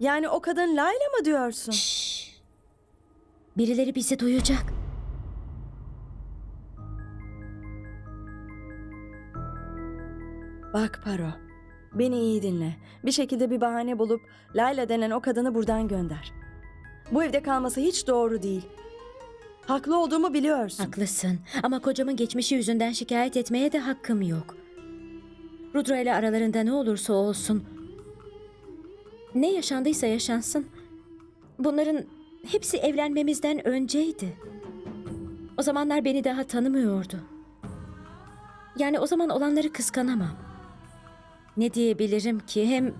Yani o kadın Layla mı diyorsun? Şşş. Birileri bizi duyacak. Bak Paro, beni iyi dinle. Bir şekilde bir bahane bulup Layla denen o kadını buradan gönder. Bu evde kalması hiç doğru değil. Haklı olduğumu biliyorsun. Haklısın ama kocamın geçmişi yüzünden şikayet etmeye de hakkım yok. Rudra ile aralarında ne olursa olsun. Ne yaşandıysa yaşansın. Bunların hepsi evlenmemizden önceydi. O zamanlar beni daha tanımıyordu. Yani o zaman olanları kıskanamam. Ne diyebilirim ki hem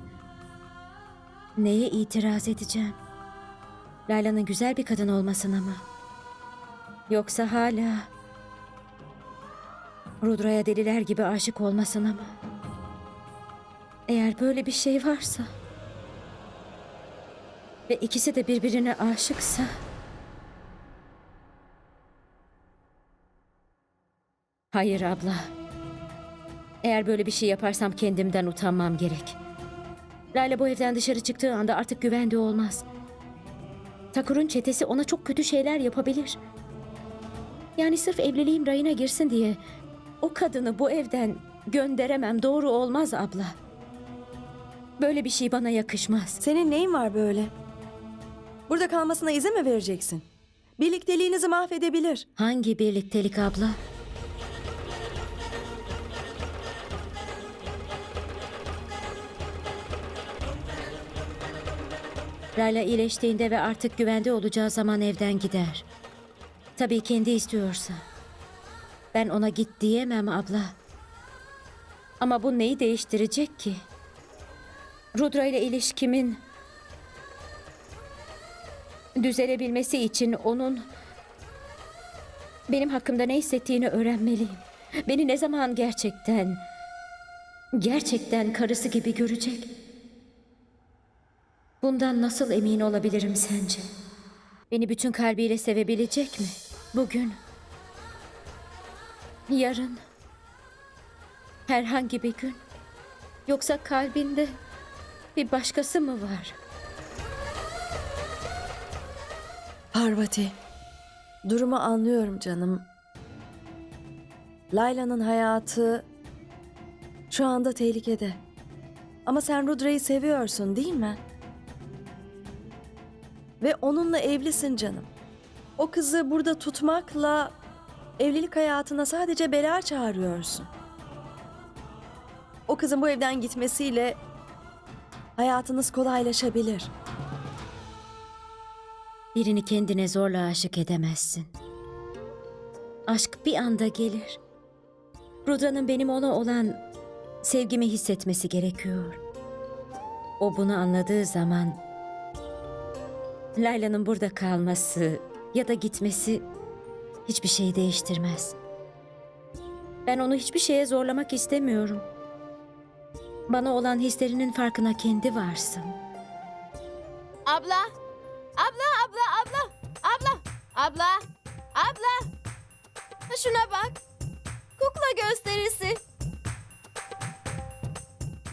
neye itiraz edeceğim? Layla'nın güzel bir kadın olmasına mı? Yoksa hala Rudra'ya deliler gibi aşık olmasına mı? Eğer böyle bir şey varsa ve ikisi de birbirine aşıksa Hayır abla. Eğer böyle bir şey yaparsam kendimden utanmam gerek. Lale bu evden dışarı çıktığı anda artık güvende olmaz. Takur'un çetesi ona çok kötü şeyler yapabilir. Yani sırf evliliğim rayına girsin diye o kadını bu evden gönderemem. Doğru olmaz abla. Böyle bir şey bana yakışmaz. Senin neyin var böyle? Burada kalmasına izin mi vereceksin? Birlikteliğinizi mahvedebilir. Hangi birliktelik abla? Layla iyileştiğinde ve artık güvende olacağı zaman evden gider. Tabii kendi istiyorsa. Ben ona git diyemem abla. Ama bu neyi değiştirecek ki? Rudra ile ilişkimin düzelebilmesi için onun benim hakkımda ne hissettiğini öğrenmeliyim. Beni ne zaman gerçekten, gerçekten karısı gibi görecek? Bundan nasıl emin olabilirim sence? Beni bütün kalbiyle sevebilecek mi? Bugün, yarın, herhangi bir gün. Yoksa kalbinde bir başkası mı var? Parvati, durumu anlıyorum canım. Layla'nın hayatı şu anda tehlikede. Ama sen Rudra'yı seviyorsun değil mi? Ve onunla evlisin canım. O kızı burada tutmakla evlilik hayatına sadece bela çağırıyorsun. O kızın bu evden gitmesiyle hayatınız kolaylaşabilir. Birini kendine zorla aşık edemezsin. Aşk bir anda gelir. Rudra'nın benim ona olan sevgimi hissetmesi gerekiyor. O bunu anladığı zaman Layla'nın burada kalması ya da gitmesi hiçbir şeyi değiştirmez. Ben onu hiçbir şeye zorlamak istemiyorum. Bana olan hislerinin farkına kendi varsın. Abla! Abla, abla, abla! Abla! Abla! Abla! Şuna bak. Kukla gösterisi.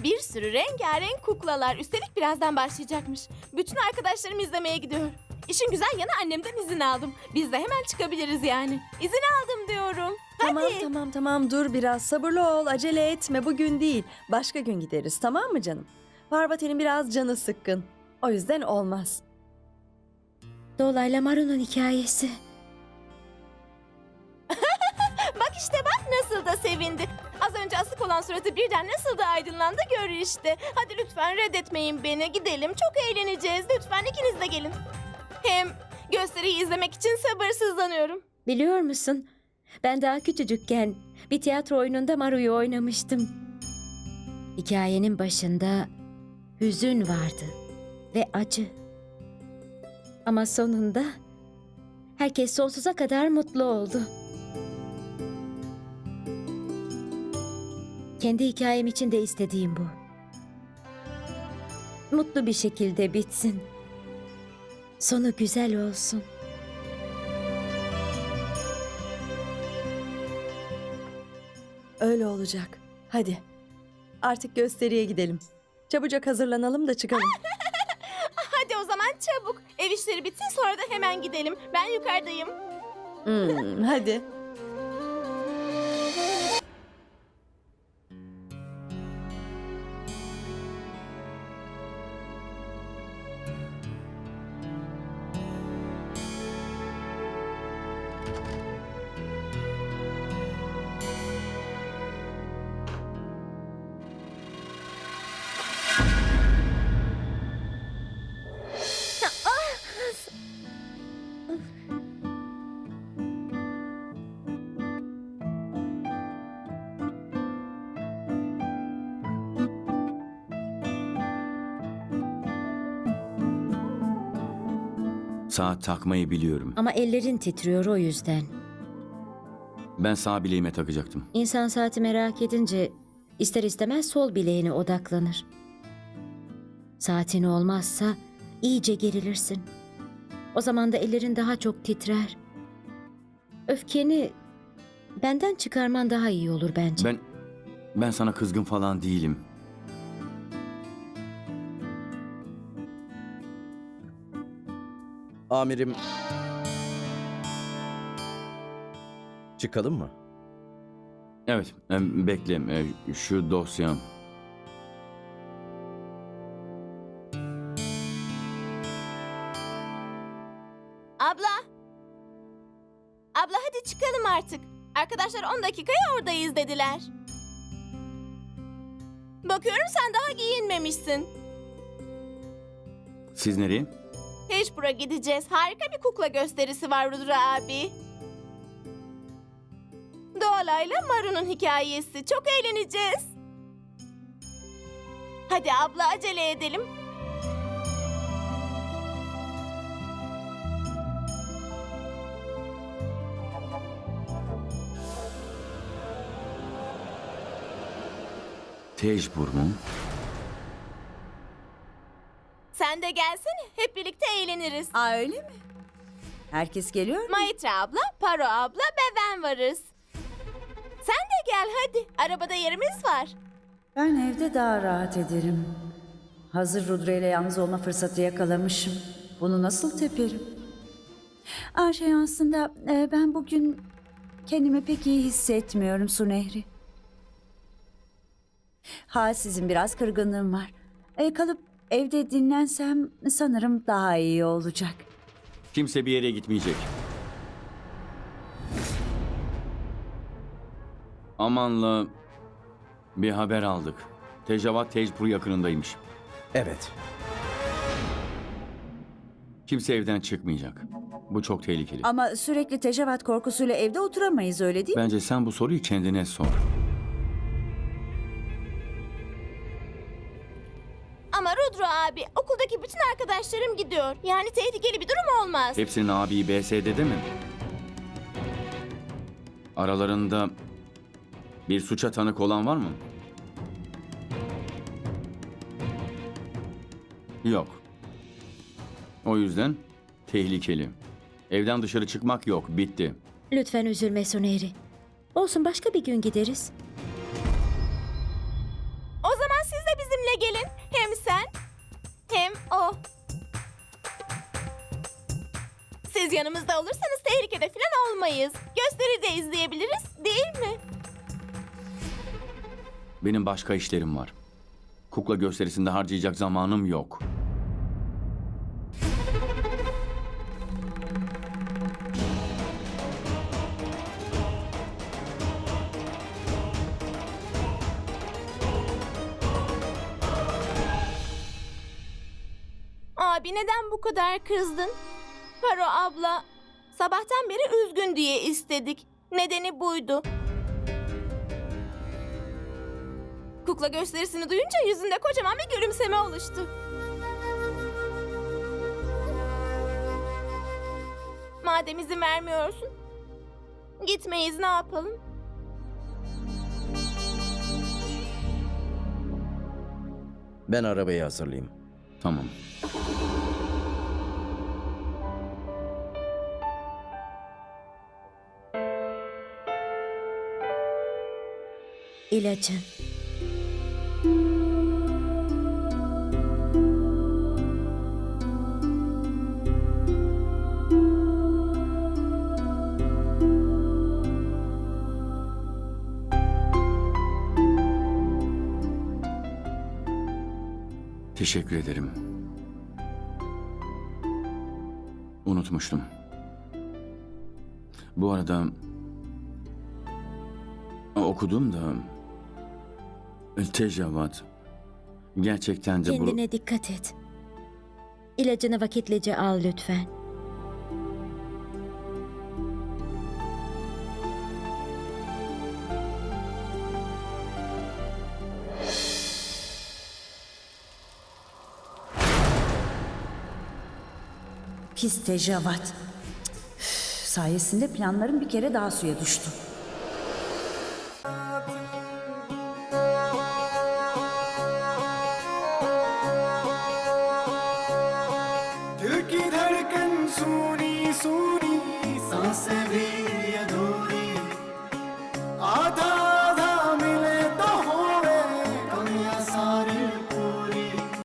Bir sürü rengarenk kuklalar. Üstelik birazdan başlayacakmış. Bütün arkadaşlarım izlemeye gidiyor. İşin güzel yanı annemden izin aldım. Biz de hemen çıkabiliriz yani. İzin aldım diyorum. Tamam Hadi. tamam tamam dur biraz sabırlı ol acele etme bugün değil başka gün gideriz tamam mı canım? Parvati'nin biraz canı sıkkın o yüzden olmaz. Dolayla Maru'nun hikayesi. Bak işte bak nasıl da sevindi. Az önce asık olan suratı birden nasıl da aydınlandı gör işte. Hadi lütfen reddetmeyin beni. Gidelim çok eğleneceğiz. Lütfen ikiniz de gelin. Hem gösteriyi izlemek için sabırsızlanıyorum. Biliyor musun? Ben daha küçücükken bir tiyatro oyununda Maru'yu oynamıştım. Hikayenin başında hüzün vardı ve acı. Ama sonunda herkes sonsuza kadar mutlu oldu. Kendi hikayem için de istediğim bu. Mutlu bir şekilde bitsin. Sonu güzel olsun. Öyle olacak. Hadi artık gösteriye gidelim. Çabucak hazırlanalım da çıkalım. Zaman çabuk. Ev işleri bitsin sonra da hemen gidelim. Ben yukarıdayım. Hmm, hadi. Saat takmayı biliyorum. Ama ellerin titriyor o yüzden. Ben sağ bileğime takacaktım. İnsan saati merak edince ister istemez sol bileğine odaklanır. Saatin olmazsa iyice gerilirsin. O zaman da ellerin daha çok titrer. Öfkeni benden çıkarman daha iyi olur bence. Ben ben sana kızgın falan değilim. Amirim... Çıkalım mı? Evet, bekle. e, Şu dosya. Abla. Abla hadi çıkalım artık. Arkadaşlar 10 dakikaya oradayız dediler. Bakıyorum sen daha giyinmemişsin. Siz nereye? Teşpur'a gideceğiz. Harika bir kukla gösterisi var Rudra abi. Doğalayla Maru'nun hikayesi. Çok eğleneceğiz. Hadi abla acele edelim. Tejbur mu? De gelsene. Hep birlikte eğleniriz. Aa öyle mi? Herkes geliyor mu? Maitra abla, Paro abla ve ben varız. Sen de gel hadi. Arabada yerimiz var. Ben evde daha rahat ederim. Hazır Rudra ile yalnız olma fırsatı yakalamışım. Bunu nasıl teperim? Aa şey aslında e, ben bugün kendimi pek iyi hissetmiyorum Su Nehri. Halsizim biraz kırgınlığım var. E, kalıp evde dinlensem sanırım daha iyi olacak. Kimse bir yere gitmeyecek. Aman'la bir haber aldık. Tejavat Tejpur yakınındaymış. Evet. Kimse evden çıkmayacak. Bu çok tehlikeli. Ama sürekli tecavat korkusuyla evde oturamayız öyle değil mi? Bence sen bu soruyu kendine sor. Abi, okuldaki bütün arkadaşlarım gidiyor. Yani tehlikeli bir durum olmaz. Hepsinin abi BSD'de mi? Aralarında bir suça tanık olan var mı? Yok. O yüzden tehlikeli. Evden dışarı çıkmak yok. Bitti. Lütfen üzülme Suneri. Olsun başka bir gün gideriz. Siz yanımızda olursanız tehlikede falan olmayız. Gösteri de izleyebiliriz, değil mi? Benim başka işlerim var. Kukla gösterisinde harcayacak zamanım yok. Abi neden bu kadar kızdın? Paro abla, sabahtan beri üzgün diye istedik. Nedeni buydu. Kukla gösterisini duyunca yüzünde kocaman bir gülümseme oluştu. Madem izin vermiyorsun, gitmeyiz ne yapalım? Ben arabayı hazırlayayım. Tamam. ilacın. Teşekkür ederim. Unutmuştum. Bu arada okudum da Tejavat gerçekten de bu Kendine dikkat et. İlacını vakitlice al lütfen. Pis tecavat. Sayesinde planlarım bir kere daha suya düştü. சூனி சூனி சாசவே